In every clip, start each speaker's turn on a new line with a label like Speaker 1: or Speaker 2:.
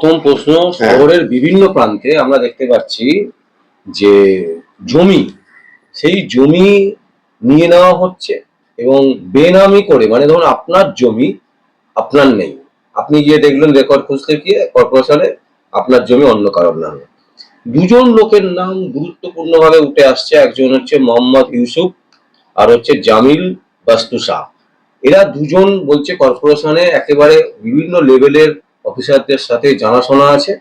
Speaker 1: প্রথম প্রশ্ন শহরের বিভিন্ন প্রান্তে আমরা দেখতে পাচ্ছি যে জমি সেই জমি নিয়ে নেওয়া হচ্ছে এবং বেনামি করে মানে ধরুন আপনার জমি আপনার নেই। আপনি গিয়ে দেখলেন রেকর্ড খুঁজতে গিয়ে কর্পোরেশনে আপনার জমি অন্য কারোর নামে। দুজন লোকের নাম গুরুত্বপূর্ণভাবে উঠে আসছে একজন হচ্ছে মোহাম্মদ ইউসুফ আর হচ্ছে জামিল বাস্তু শাহ এরা দুজন বলছে কর্পোরেশনে একেবারে বিভিন্ন লেভেলের অফিসারদের সাথে জানাশোনা আছে।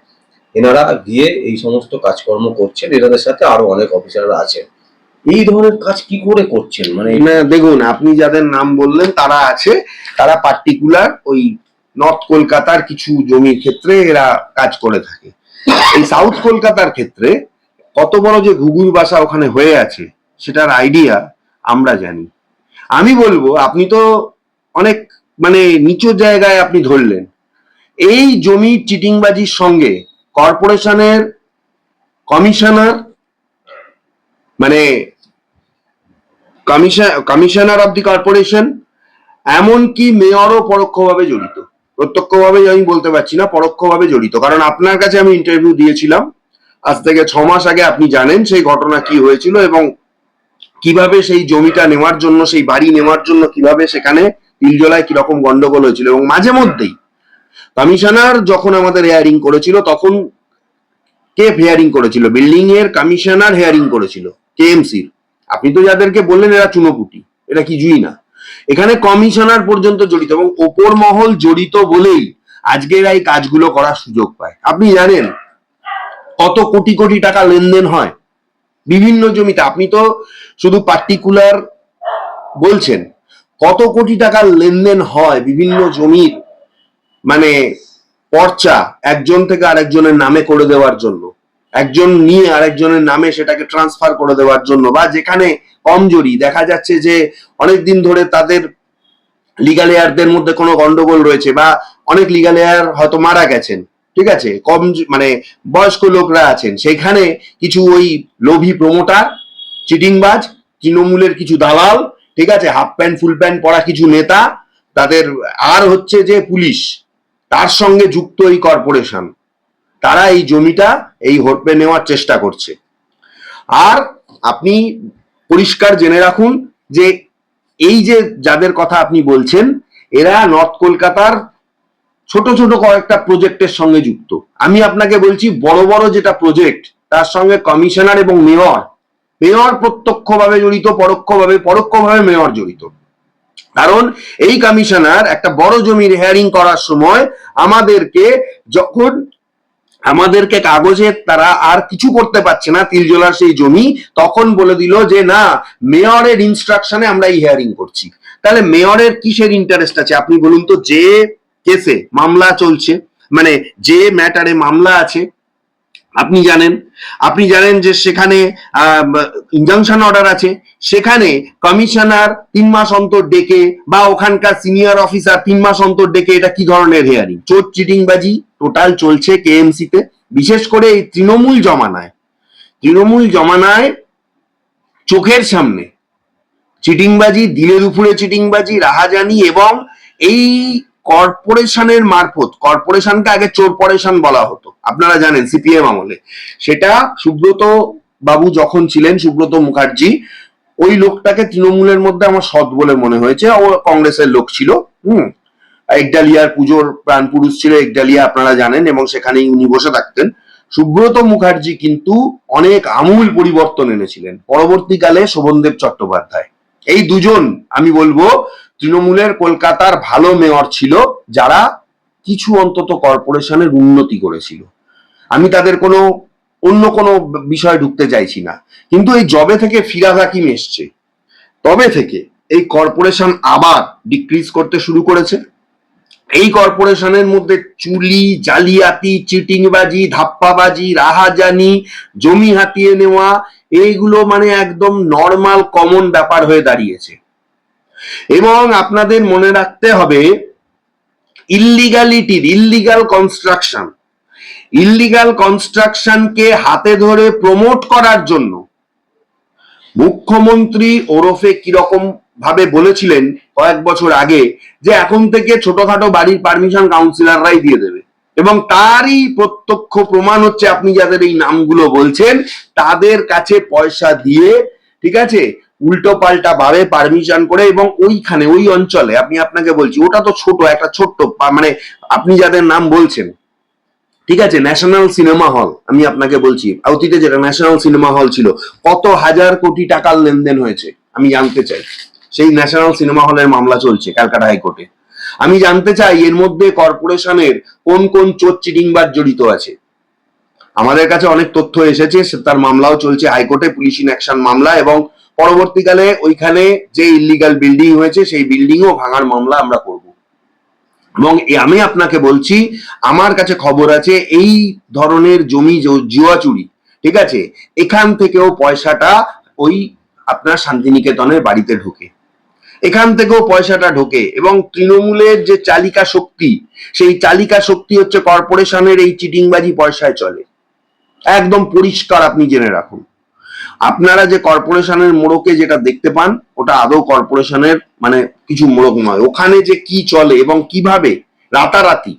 Speaker 1: এনারা গিয়ে এই সমস্ত কাজকর্ম করছেন। এনাদের সাথে আরও অনেক অফিসাররা আছেন। এই ধরনের কাজ কি করে করছেন? মানে
Speaker 2: দেখুন, আপনি যাদের নাম বললেন, তারা আছে। তারা পার্টিকুলার ওই নর্থ কলকাতার কিছু জমির ক্ষেত্রে এরা কাজ করে থাকে। এই সাউথ কলকাতার ক্ষেত্রে কত বড় যে ঘুঘুর বাসা ওখানে হয়ে আছে, সেটার আইডিয়া আমরা জানি। আমি বলব, আপনি তো অনেক মানে নিচু জায়গায় আপনি ধরলেন। এই জমি চিটিংবাজির সঙ্গে কর্পোরেশনের কমিশনার মানে commission, commissioner of the corporation, এমনকি মেয়রও পরোক্ষভাবে জড়িত। প্রত্যক্ষভাবে আমি বলতে পারছি না, পরোক্ষভাবে জড়িত। কারণ আপনার কাছে আমি ইন্টারভিউ দিয়েছিলাম। আজ থেকে ছ মাস আগে আপনি জানেন সেই ঘটনা কি হয়েছিল এবং কীভাবে সেই জমিটা নেওয়ার জন্য, সেই বাড়ি নেওয়ার জন্য কীভাবে সেখানে তিলজলায় কীরকম গন্ডগোল হয়েছিল এবং মাঝে মধ্যেই কমিশনার যখন আমাদের হেয়ারিং করেছিল, তখন কে হেয়ারিং করেছিল? বিল্ডিং এর কমিশনার হেয়ারিং করেছিল, কেএমসির। আপনি তো যাদেরকে বললেন, এরা চুনোপুটি, এটা কিছুই না। এখানে কমিশনার পর্যন্ত জড়িত এবং ওপর মহল জড়িত বলেই আজকের এই কাজগুলো করার সুযোগ পায়। আপনি জানেন কত কোটি কোটি টাকা লেনদেন হয় বিভিন্ন জমিতে। আপনি তো শুধু পার্টিকুলার বলছেন, কত কোটি টাকার লেনদেন হয় বিভিন্ন জমির মানে পর্চা একজন থেকে আরেকজনের নামে করে দেওয়ার জন্য। একজন নিয়ে আরেকজনের নামে সেটাকে ট্রান্সফার করে দেওয়ার জন্য বা যেখানে কমজোরি। দেখা যাচ্ছে যে অনেকদিন ধরে তাদের লিগাল এয়ারদের মধ্যে কোনো গন্ডগোল রয়েছে বা অনেক লিগাল এয়ার হয়তো মারা গেছেন, ঠিক আছে? কম মানে বয়স্ক লোকরা আছেন। সেখানে কিছু ওই লোভী প্রমোটার চিটিংবাজ, তৃণমূলের কিছু দালাল, ঠিক আছে? হাফ প্যান্ট ফুল প্যান্ট পরা কিছু নেতা, তাদের আর হচ্ছে যে পুলিশ। তার সঙ্গে যুক্ত এই কর্পোরেশন। তারা এই জমিটা এই হরপে নেওয়ার চেষ্টা করছে। আর আপনি পরিষ্কার জেনে রাখুন যে এই যে যাদের কথা আপনি বলছেন, এরা নর্থ কলকাতার ছোট ছোট কয়েকটা প্রজেক্টের সঙ্গে যুক্ত। আমি আপনাকে বলছি, বড় বড় যেটা প্রজেক্ট, তার সঙ্গে কমিশনার এবং মেয়র মেয়র প্রত্যক্ষভাবে জড়িত, পরোক্ষভাবে পরোক্ষভাবে মেয়র জড়িত। কারণ এই কমিশনার একটা বড় জমির হেয়ারিং করার সময় আমাদেরকে যখন আমাদেরকে কাগজে তারা আর কিছু করতে পারছে না তিলজলার সেই জমি, তখন বলে দিল যে, না মেয়রের ইনস্ট্রাকশনে আমরা এই হিয়ারিং করছি। তাহলে মেয়রের কিসের ইন্টারেস্ট আছে? আপনি বলুন তো, যে কেসে মামলা চলছে মানে যে ম্যাটারে মামলা আছে আপনি জানেন। আপনি জানেন যে সেখানে ইনজাংশন অর্ডার আছে। সেখানে কমিশনার তিন মাস অন্তর ডেকে বা ওখানকার সিনিয়র অফিসার তিন মাস অন্তর ডেকে এটা কি ধরনের হেয়ারিং চোট চিটিংবাজি টোটাল চলছে কেএমসি তে বিশেষ করে এই তৃণমূল জমানায়। তৃণমূল জমানায় চোখের সামনে। চিটিংবাজি দিলে দুপুরে চিটিংবাজি, রাহাজানি এবং এই কর্পোরেশনের মারফত, কর্পোরেশনকে আগে চোরপরেশন বলা হতো। আপনারা জানেন, সিপিএম আমলে। সেটা সুব্রত বাবু যখন ছিলেন, সুব্রত মুখার্জি, ওই লোকটাকে তৃণমূলের মধ্যে আমার সৎ বলে মনে হয়েছে। ও কংগ্রেসের লোক ছিল, হুম? একডালিয়ার পুজোর প্রাণ পুরুষ ছিল, একডালিয়া আপনারা জানেন, এবং সেখানেই উনি বসে থাকতেন। সুব্রত মুখার্জি কিন্তু অনেক আমূল পরিবর্তন এনেছিলেন। পরবর্তীকালে শোভনদেব চট্টোপাধ্যায়। এই দুজন, আমি বলব, তৃণমূলের কলকাতার ভালো মেয়র ছিল, যারা কিছু অন্তত কর্পোরেশনের উন্নতি করেছিল। আমি তাদের কোনো, অন্য কোনো বিষয়ে ঢুকতে চাইছি না। কিন্তু এই জবে থেকে ফিরাজ হাকিম এসছে। তবে থেকে এই কর্পোরেশন আবার ডিক্রিজ করতে শুরু করেছে। এই কর্পোরেশনের মধ্যে চুলি, জালিয়াতি, চিটিংবাজি, ধাপ্পাবাজি, রাহাজানি, জমি হাতিয়ে নেওয়া এইগুলো মানে একদম নর্মাল কমন ব্যাপার হয়ে দাঁড়িয়েছে। এবং আপনাদের মনে রাখতে হবে ইল্লিগালিটির ইল্লিগাল কনস্ট্রাকশন ইল্লিগাল কনস্ট্রাকশনকে হাতে ধরে প্রমোট করার জন্য মুখ্যমন্ত্রী ওরফে কীরকম ভাবে বলেছিলেন কয়েক বছর আগে, যে এখন থেকে ছোটখাটো বাড়ির পারমিশন কাউন্সিলররাই দিয়ে দেবে। এবং তারই প্রত্যক্ষ প্রমাণ হচ্ছে আপনি যাদের এই নামগুলো বলছেন, তাদের কাছে পয়সা দিয়ে, ঠিক আছে, উল্টো পাল্টা ভাবে পারমিশন করে এবং ওইখানে, ওই অঞ্চলে আপনি আপনাকে বলছি, ওটা তো ছোট, একটা ছোট্ট মানে আপনি যাদের নাম বলছেন, ঠিক আছে ন্যাশনাল সিনেমা হল আমি আপনাকে বলছি, অতীতে যেটা ন্যাশনাল সিনেমা হল ছিল, কত হাজার কোটি টাকার লেনদেন হয়েছে, আমি জানতে চাই। সেই ন্যাশনাল সিনেমা হলের মামলা চলছে ক্যালকাটা হাইকোর্টে আমি জানতে চাই এর মধ্যে কর্পোরেশনের কোন কোন চোর চিটিংবাজ জড়িত আছে? আমাদের কাছে অনেক তথ্য এসেছে তার মামলাও চলছে হাইকোর্টে, পুলিশ ইন অ্যাকশন মামলা এবং পরবর্তীকালে ওইখানে যে ইলিগাল বিল্ডিং হয়েছে, সেই বিল্ডিংও ভাঙার মামলা আমরা করব। এবং আমি আপনাকে বলছি, আমার কাছে খবর আছে এই ধরনের জমি জুয়া চুরি, ঠিক আছে? এখান থেকেও পয়সাটা ওই আপনার শান্তিনিকেতনের বাড়িতে ঢোকে। এখান থেকেও পয়সাটা ঢোকে এবং তৃণমূলের যে চালিকা শক্তি, সেই চালিকা শক্তি হচ্ছে কর্পোরেশনের এই চিটিংবাজি পয়সায় চলে। একদম পরিষ্কার আপনি জেনে রাখুন। আপনারা যে কর্পোরেশনের মোড়কে যেটা দেখতে পান, ওটা আদৌ কর্পোরেশনের মানে কিছু মোড়ক নয়। ওখানে যে কি চলে এবং কীভাবে রাতারাতি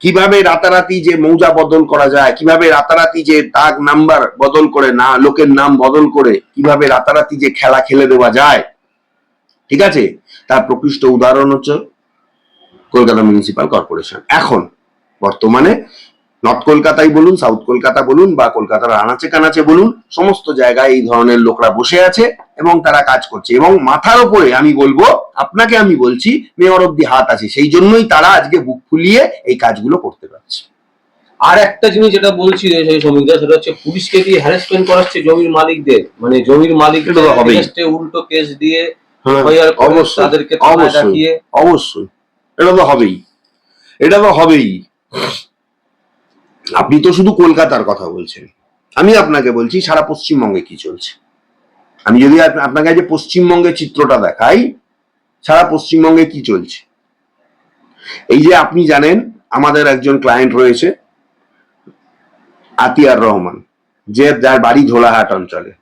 Speaker 2: কীভাবে রাতারাতি যে মৌজা বদল করা যায়, কীভাবে রাতারাতি যে দাগ নাম্বার বদল করে না, লোকের নাম বদল করে, কীভাবে রাতারাতি যে খেলা খেলে দেওয়া যায় ঠিক আছে? তার প্রকৃষ্ট উদাহরণ হচ্ছে কলকাতা মিউনিসিপাল কর্পোরেশন এখন বর্তমানে নর্থ কলকাতায় বলুন সাউথ কলকাতা বলুন বা কলকাতার আনাচে কানাচে বলুন সমস্ত জায়গায় এই ধরনের লোকরা বসে আছে এবং তারা কাজ করছে। এবং মাথার ওপরে আমি বলব আপনাকে আমি বলছি মেয়র অব্দি হাত আছে সেই জন্যই তারা আজকে বুক ফুলিয়ে এই কাজগুলো করতে পারছে।
Speaker 1: আর একটা জিনিস যেটা বলছি শ্রমিকরা সেটা হচ্ছে পুলিশকে দিয়ে হ্যারাসমেন্ট করাচ্ছে জমির মালিকদের। মানে জমির মালিকদের উল্টো কেস দিয়ে
Speaker 2: হ্যাঁ,
Speaker 1: তাদেরকে
Speaker 2: অবশ্যই এটা তো হবেই। এটা তো হবেই। আপনি তো শুধু কলকাতার কথা বলছেন। আমি আপনাকে বলছি সারা পশ্চিমবঙ্গে কি চলছে? আমি যদি আপনাকে যে পশ্চিমবঙ্গের চিত্রটা দেখাই সারা পশ্চিমবঙ্গে কি চলছে? এই যে আপনি জানেন আমাদের একজন ক্লায়েন্ট রয়েছে আতিয়ার রহমান যে যার বাড়ি ধোলাহাট অঞ্চলে।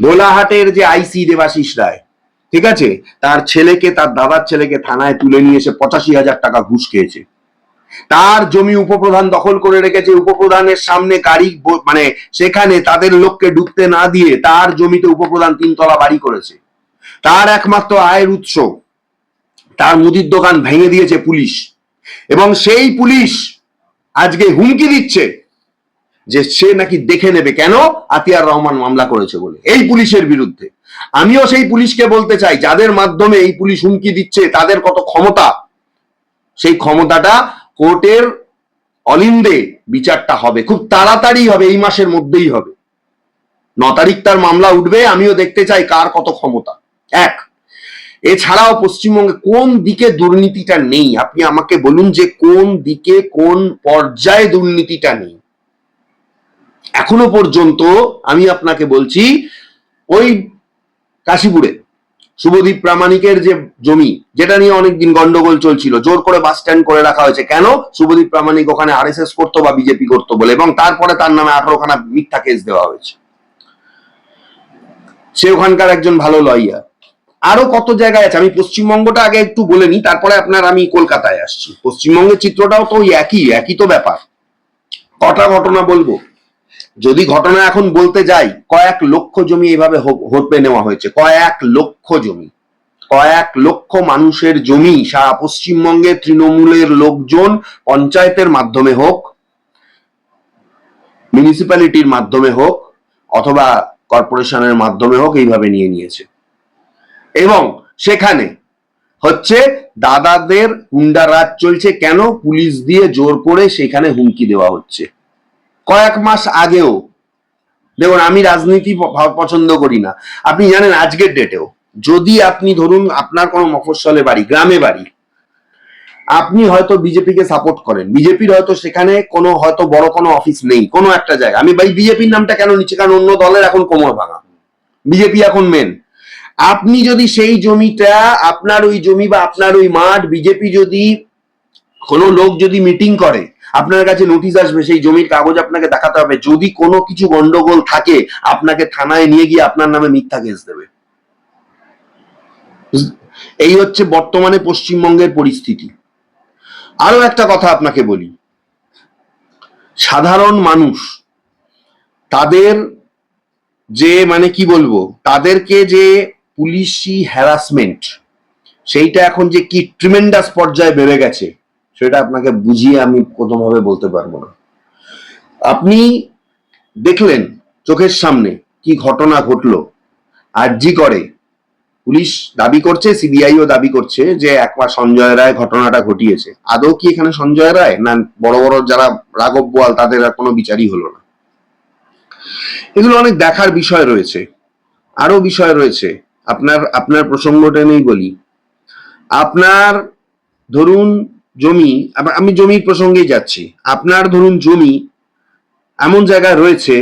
Speaker 2: ধোলাহাটের যে আইসি দেবাশিস রায় ঠিক আছে? তার ছেলেকে, তার দাদার ছেলেকে থানায় তুলে নিয়ে এসে পঁচাশি হাজার টাকা ঘুষ খেয়েছে। তার জমি উপপ্রধান দখল করে রেখেছে, উপপ্রধানের সামনে গাড়ি মানে সেখানে তাদের লোককে ঢুকতে না দিয়ে তার জমিতে উপপ্রধান তিনতলা বাড়ি করেছে। তার একমাত্র আয়ের উৎস, তার মুদির দোকান ভেঙে দিয়েছে পুলিশ। এবং সেই পুলিশ আজকে হুমকি দিচ্ছে যে সে নাকি দেখে নেবে কেন আতিয়ার রহমান মামলা করেছে বলে। এই পুলিশের বিরুদ্ধে। আমিও সেই পুলিশকে বলতে চাই, যাদের মাধ্যমে এই পুলিশ হুমকি দিচ্ছে, তাদের কত ক্ষমতা? সেই ক্ষমতাটা কোর্টের অলিন্দে বিচারটা হবে, খুব তাড়াতাড়ি হবে, এই মাসের মধ্যেই হবে। ন তারিখ তার মামলা উঠবে, আমিও দেখতে চাই কার কত ক্ষমতা। এক, এছাড়াও পশ্চিমবঙ্গে কোন দিকে দুর্নীতিটা নেই? আপনি আমাকে বলুন যে কোন দিকে, কোন পর্যায়ে দুর্নীতিটা নেই। এখনও পর্যন্ত আমি আপনাকে বলছি, ওই কাশীপুরে। শুভদীপ প্রামাণিকের যে জমি, যেটা নিয়ে অনেকদিন গন্ডগোল চলছিল, জোর করে বাস স্ট্যান্ড করে রাখা হয়েছে। কেন? শুভদীপ প্রামাণিক ওখানে আর এস এস করতো বা বিজেপি করতো বলে এবং তারপরে তার নামে আঠারোখানা মিথ্যা কেস দেওয়া হয়েছে। সে ওখানকার একজন ভালো লয়ার আরও কত জায়গায় আছে? আমি পশ্চিমবঙ্গটা আগে একটু বলে নিই, তারপরে আপনার আমি কলকাতায় আসছি। পশ্চিমবঙ্গের চিত্রটাও তো ওই একই একই তো ব্যাপার। কটা ঘটনা বলব? যদি ঘটনা এখন বলতে যাই, কয়েক লক্ষ জমি এভাবে হরপে নেওয়া হয়েছে। কয়েক লক্ষ জমি। কয়েক লক্ষ মানুষের জমি, সারা পশ্চিমবঙ্গে তৃণমূলের লোকজন পঞ্চায়েতের মাধ্যমে হোক মিউনিসিপ্যালিটির মাধ্যমে হোক, অথবা কর্পোরেশনের মাধ্যমে হোক এইভাবে নিয়ে নিয়েছে। এবং সেখানে হচ্ছে দাদাদের হুন্ডা রাজ চলছে। কেন পুলিশ দিয়ে জোর করে সেখানে হুমকি দেওয়া হচ্ছে? কয়েক মাস আগেও। দেখুন, আমি রাজনীতি পছন্দ করি না। আপনি জানেন আজকের ডেটেও যদি আপনি ধরুন আপনার কোনো মফস্বলে বাড়ি, গ্রামে বাড়ি, আপনি হয়তো বিজেপিকে সাপোর্ট করেন। বিজেপির হয়তো সেখানে কোনো, হয়তো বড় কোনো অফিস নেই, কোনো একটা জায়গা আমি ভাই, বিজেপির নামটা কেন নিচ্ছি? কারণ অন্য দলের এখন কোমর ভাঙা। বিজেপি এখন মেন আপনি যদি সেই জমিটা, আপনার ওই জমি বা আপনার ওই মাঠ, বিজেপি যদি কোনো লোক যদি মিটিং করে আপনার কাছে নোটিশ আসবে, সেই জমির কাগজ আপনাকে দেখাতে হবে। যদি কোনো কিছু গন্ডগোল থাকে, আপনাকে থানায় নিয়ে গিয়ে আপনার নামে মিথ্যা কেস দেবে। এই হচ্ছে বর্তমানে পশ্চিমবঙ্গের পরিস্থিতি। আরও একটা কথা আপনাকে বলি। সাধারণ মানুষ, তাদের যে মানে কি বলব? তাদেরকে যে পুলিশি হ্যারাসমেন্ট সেইটা এখন যে কি ট্রিমেন্ডাস পর্যায়ে বেড়ে গেছে সেটা আপনাকে বুঝিয়ে আমি কোনোভাবে বলতে পারব না। আপনি দেখলেন চোখের সামনে কি ঘটনা ঘটলো। আর জি করে। পুলিশ দাবি করছে, সিবিআইও দাবি করছে যে একবার সঞ্জয় রায় ঘটনাটা ঘটিয়েছে। আদৌ কি এখানে সঞ্জয় রায়? না, বড় বড় যারা রাঘব বোয়াল তাদের আর কোনো বিচারই হলো না। এগুলো অনেক দেখার বিষয় রয়েছে। আরও বিষয় রয়েছে। আপনার আপনার প্রসঙ্গটা নেই বলি। আপনার, ধরুন জমি আমি জমির প্রসঙ্গেই যাচ্ছি। আপনার ধরুন জমি এমন জায়গায় রয়েছে,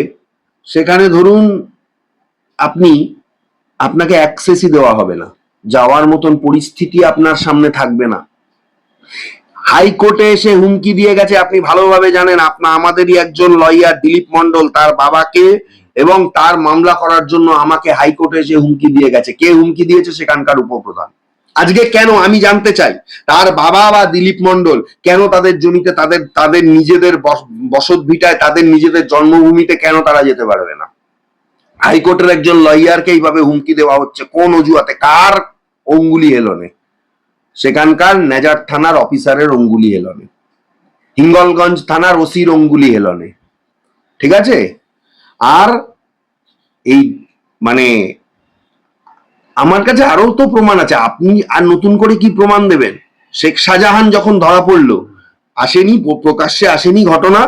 Speaker 2: সেখানে ধরুন আপনি, আপনাকে অ্যাক্সেসই দেওয়া হবে না। যাওয়ার মতন পরিস্থিতি আপনার সামনে থাকবে না। হাইকোর্টে এসে হুমকি দিয়ে গেছে, আপনি ভালোভাবে জানেন আপনার আমাদেরই একজন লয়ার দিলীপ মন্ডল তার বাবাকে এবং তার মামলা করার জন্য আমাকে হাইকোর্টে এসে হুমকি দিয়ে গেছে। কে হুমকি দিয়েছে? সেখানকার উপপ্রধান। আজকে কেন আমি জানতে চাই? তার বাবা বা দিলীপ মন্ডল কেন তাদের জমিতে তাদের তাদের নিজেদের বস- বসত ভিটায় তাদের নিজেদের জন্মভূমিতে কেন তারা যেতে পারবে না? হাইকোর্টের একজন লয়ারকে এইভাবে হুমকি দেওয়া হচ্ছে, কোন অজুহাতে? কার অঙ্গুলি হেলনে সেখানকার নেজার থানার অফিসারের অঙ্গুলি হেলনে হিঙ্গলগঞ্জ থানার ওসির অঙ্গুলি হেলনে ঠিক আছে? আর এই মানে আমার কাছে আরও তো প্রমাণ আছে। আপনি আর নতুন করে কি প্রমাণ দেবেন? শেখ শাহজাহান যখন ধরা পড়ল, আসেনি প্রকাশ্যে আসেনি ঘটনা,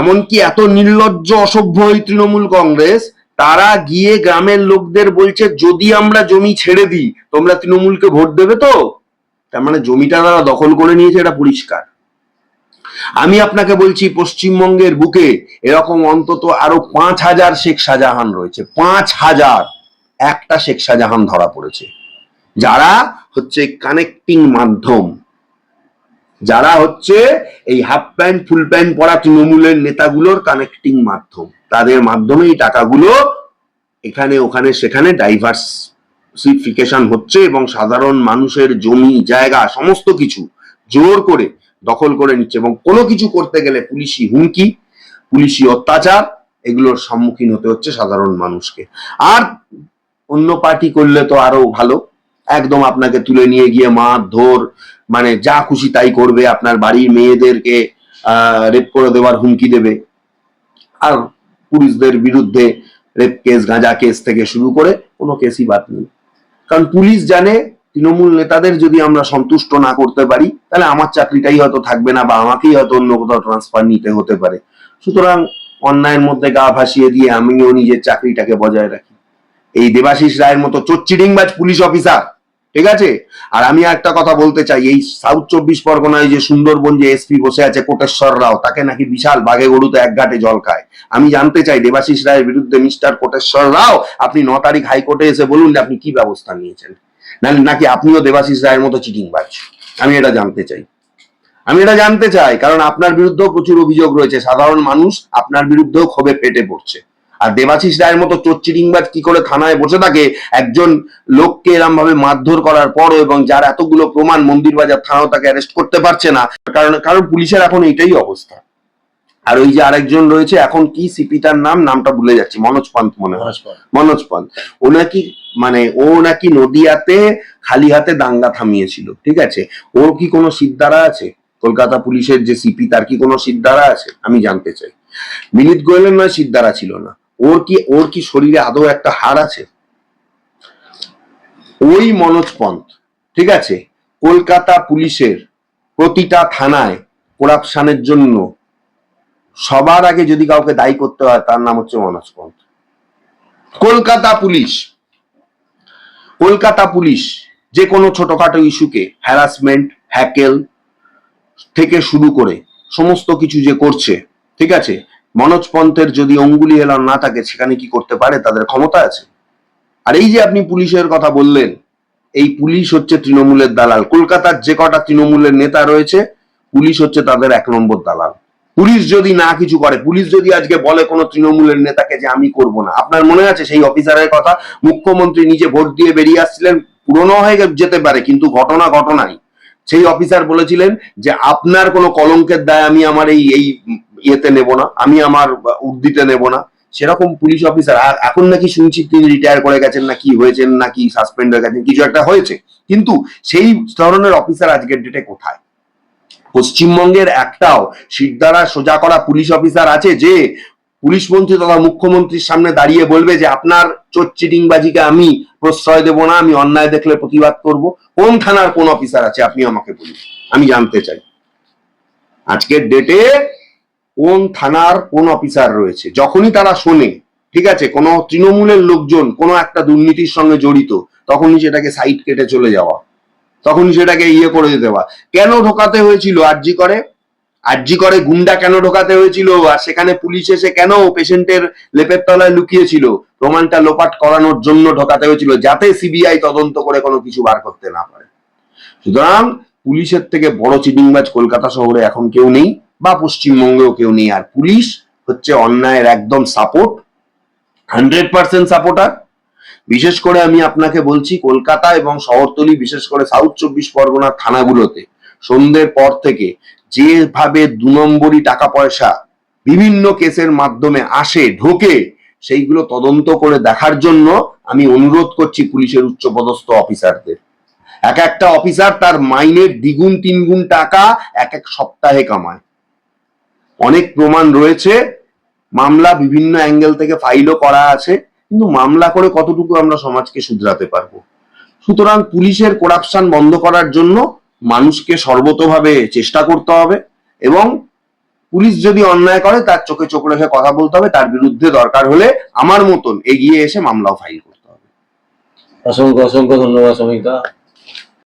Speaker 2: এমনকি এত নির্লজ্জ অসভ্য এই তৃণমূল কংগ্রেস, তারা গিয়ে গ্রামের লোকদের বলছে, যদি আমরা জমি ছেড়ে দিই, তোমরা তৃণমূলকে ভোট দেবে তো? তার মানে জমিটা তারা দখল করে নিয়েছে, এটা পরিষ্কার। আমি আপনাকে বলছি, পশ্চিমবঙ্গের বুকে এরকম অন্তত আরও পাঁচ হাজার শেখ শাহজাহান রয়েছে, পাঁচ হাজার। একটা শেখ শাহজাহান ধরা পড়েছে। যারা হচ্ছে কানেক্টিং মাধ্যম। যারা হচ্ছে এই হাফ প্যান্ট ফুল প্যান্ট পরা তৃণমূলের নেতাগুলোর কানেক্টিং মাধ্যম। তাদের মাধ্যমে এই টাকাগুলো এখানে, ওখানে, সেখানে ডাইভার্সিফিকেশন হচ্ছে এবং সাধারণ মানুষের জমি, জায়গা, সমস্ত কিছু জোর করে দখল করে নিচ্ছে এবং কোনো কিছু করতে গেলে পুলিশি হুমকি, পুলিশি অত্যাচার, এগুলোর সম্মুখীন হতে হচ্ছে সাধারণ মানুষকে। আর অন্য পার্টি করলে তো আরও ভালো। একদম আপনাকে তুলে নিয়ে গিয়ে মারধর মানে যা খুশি তাই করবে। আপনার বাড়ির মেয়েদেরকে রেপ করে দেওয়ার হুমকি দেবে। আর পুলিশদের বিরুদ্ধে রেপ কেস গাঁজা কেস থেকে শুরু করে কোনো কেসই বাদ নেই। কারণ পুলিশ জানে, তৃণমূল নেতাদের যদি আমরা সন্তুষ্ট না করতে পারি, তাহলে আমার চাকরিটাই হয়তো থাকবে না বা আমাকেই হয়তো অন্য কোথাও ট্রান্সফার নিতে হতে পারে। সুতরাং অন্যায়ের মধ্যে গা ভাসিয়ে দিয়ে আমিও নিজের চাকরিটাকে বজায় রাখি। এই দেবাশিস রায়ের মতো চোচ্চিডিংবাজ পুলিশ অফিসার, ঠিক আছে? আর আমি একটা কথা বলতে চাই, এই সাউথ চব্বিশ পরগনায় যে সুন্দরবন যে এসপি বসে আছে কোটেশ্বর রাও, তাকে নাকি বিশাল বাঘে গরুতে এক ঘাটে জল খায়। আমি জানতে চাই, দেবাশিস রায়ের বিরুদ্ধে মিস্টার কোটেশ্বর রাও, আপনি ন তারিখ হাইকোর্টে এসে বলুন যে আপনি কি ব্যবস্থা নিয়েছেন। নাকি আপনিও দেবাশিস রায়ের মতো চিটিংবাজ? আমি এটা জানতে চাই। আমি এটা জানতে চাই, কারণ আপনার বিরুদ্ধেও প্রচুর অভিযোগ রয়েছে। সাধারণ মানুষ আপনার বিরুদ্ধেও ক্ষোভে পেটে পড়ছে। আর দেবাশিস রায়ের মতো চোরচিটিংবাজ কি করে থানায় বসে থাকে? একজন লোককে এরম ভাবে মারধর করার পরও এবং যার এতগুলো প্রমাণ মন্দির বাজার থানাও তাকে অ্যারেস্ট করতে পারছে না কারণ কারণ পুলিশের এখন এইটাই অবস্থা। আর ওই যে আরেকজন রয়েছে এখন কি সিপিটার নাম? নামটা ভুলে যাচ্ছি মনোজ পান্ত মনে হয়। মনোজ পান্ত। ও নাকি মানে ও নাকি নদিয়াতে খালি হাতে দাঙ্গা থামিয়েছিল ঠিক আছে? ওর কি কোনো সিদ্ধারা আছে? কলকাতা পুলিশের যে সিপি তার কি কোনো সিদ্ধারা আছে? আমি জানতে চাই। বিনীত গোয়েলের নয় সিদ্ধারা ছিল না। ওর কি ওর কি শরীরে আদৌ একটা হাড় আছে? ওই মনোজ পন্থ, ঠিক আছে? কলকাতা পুলিশের প্রতিটা থানায় করাপশনের জন্য সবার আগে যদি কাউকে দায়ী করতে হয়, তার নাম হচ্ছে মনোজ পন্থ। কলকাতা পুলিশ কলকাতা পুলিশ যে কোনো ছোটখাটো ইস্যুকে হ্যারাসমেন্ট হ্যাকেল থেকে শুরু করে সমস্ত কিছু যে করছে, ঠিক আছে? মনোজ পন্থের যদি অঙ্গুলি হেলান না থাকে, সেখানে কি করতে পারে? তাদের ক্ষমতা আছে। আর এই যে আপনি পুলিশের কথা বললেন, এই পুলিশ হচ্ছে তৃণমূলের দালাল। কলকাতার যে কটা তৃণমূলের নেতা রয়েছে, পুলিশ হচ্ছে তাদের এক নম্বর দালাল। পুলিশ যদি না কিছু করে, পুলিশ যদি আজকে বলে কোনো তৃণমূলের নেতাকে যে আমি করব না, আপনার মনে আছে সেই অফিসারের কথা? মুখ্যমন্ত্রী নিজে ভোট দিয়ে বেরিয়ে আসছিলেন, পুরনো হয়ে যেতে পারে, কিন্তু ঘটনা ঘটনাই। সেই অফিসার বলেছিলেন যে, আপনার কোনো কলঙ্কের দায় আমি আমার এই এই ইয়েতে নেব না, আমি আমার উর্দিতে নেব না। সেরকম পুলিশ অফিসার আর এখন নাকি শুনছি তিনি রিটায়ার করে গেছেন না, কি হয়েছেন নাকি সাসপেন্ড হয়ে গেছেন, কিছু একটা হয়েছে। কিন্তু সেই ধরনের অফিসার আজকের ডেটে কোথায়? পশ্চিমবঙ্গের একটাও সিদ্ধারা সোজা করা পুলিশ অফিসার আছে যে পুলিশ মন্ত্রী তথা মুখ্যমন্ত্রীর সামনে দাঁড়িয়ে বলবে যে, আপনার চোর চিটিংবাজিকে আমি প্রশ্রয় দেব না, আমি অন্যায় দেখলে প্রতিবাদ করব। কোন থানার কোন অফিসার আছে, আপনি আমাকে বলুন, আমি জানতে চাই। আজকের ডেটে কোন থানার কোন অফিসার রয়েছে, যখনই তারা শোনে, ঠিক আছে, কোনো তৃণমূলের লোকজন, কোনো একটা দুর্নীতির সঙ্গে জড়িত, তখনই সেটাকে সাইড কেটে চলে যাওয়া, তখনই সেটাকে ইয়ে করে দেওয়া কেন ঢোকাতে হয়েছিল আরজি করে? আরজি করে গুন্ডা কেন ঢোকাতে হয়েছিল? আর সেখানে পুলিশ এসে কেন পেশেন্টের লেপের তলায় লুকিয়েছিল? প্রমাণটা লোপাট করানোর জন্য ঢোকাতে হয়েছিল, যাতে সিবিআই তদন্ত করে কোনো কিছু বার করতে না পারে। সুতরাং পুলিশের থেকে বড় চিটিংবাজ কলকাতা শহরে এখন কেউ নেই। বা পশ্চিমবঙ্গেও কেউ নেই। আর পুলিশ হচ্ছে অন্যায়ের একদম সাপোর্ট হান্ড্রেড পার্সেন্ট সাপোর্টার বিশেষ করে আমি আপনাকে বলছি, কলকাতা এবং শহরতলি, বিশেষ করে সাউথ চব্বিশ পরগনার থানাগুলোতে সন্ধ্যের পর থেকে যেভাবে দু নম্বরই টাকা পয়সা বিভিন্ন কেসের মাধ্যমে আসে, ঢোকে, সেইগুলো তদন্ত করে দেখার জন্য আমি অনুরোধ করছি পুলিশের উচ্চপদস্থ অফিসারদের। এক একটা অফিসার তার মাইনের দ্বিগুণ, তিনগুণ টাকা এক এক সপ্তাহে কামায়। অনেক প্রমাণ রয়েছে। মামলা বিভিন্ন অ্যাঙ্গেল থেকে ফাইলও করা আছে। কিন্তু মামলা করে কতটুকু আমরা সমাজকে শুধরাতে পারব? সুতরাং পুলিশের করাপশন বন্ধ করার জন্য মানুষকে সর্বতভাবে চেষ্টা করতে হবে এবং পুলিশ যদি অন্যায় করে, তার চোখে চোখ রেখে কথা বলতে হবে। তার বিরুদ্ধে দরকার হলে আমার মতন এগিয়ে এসে মামলাও ফাইল করতে হবে।
Speaker 1: অসংখ্য অসংখ্য ধন্যবাদ, সমিতা।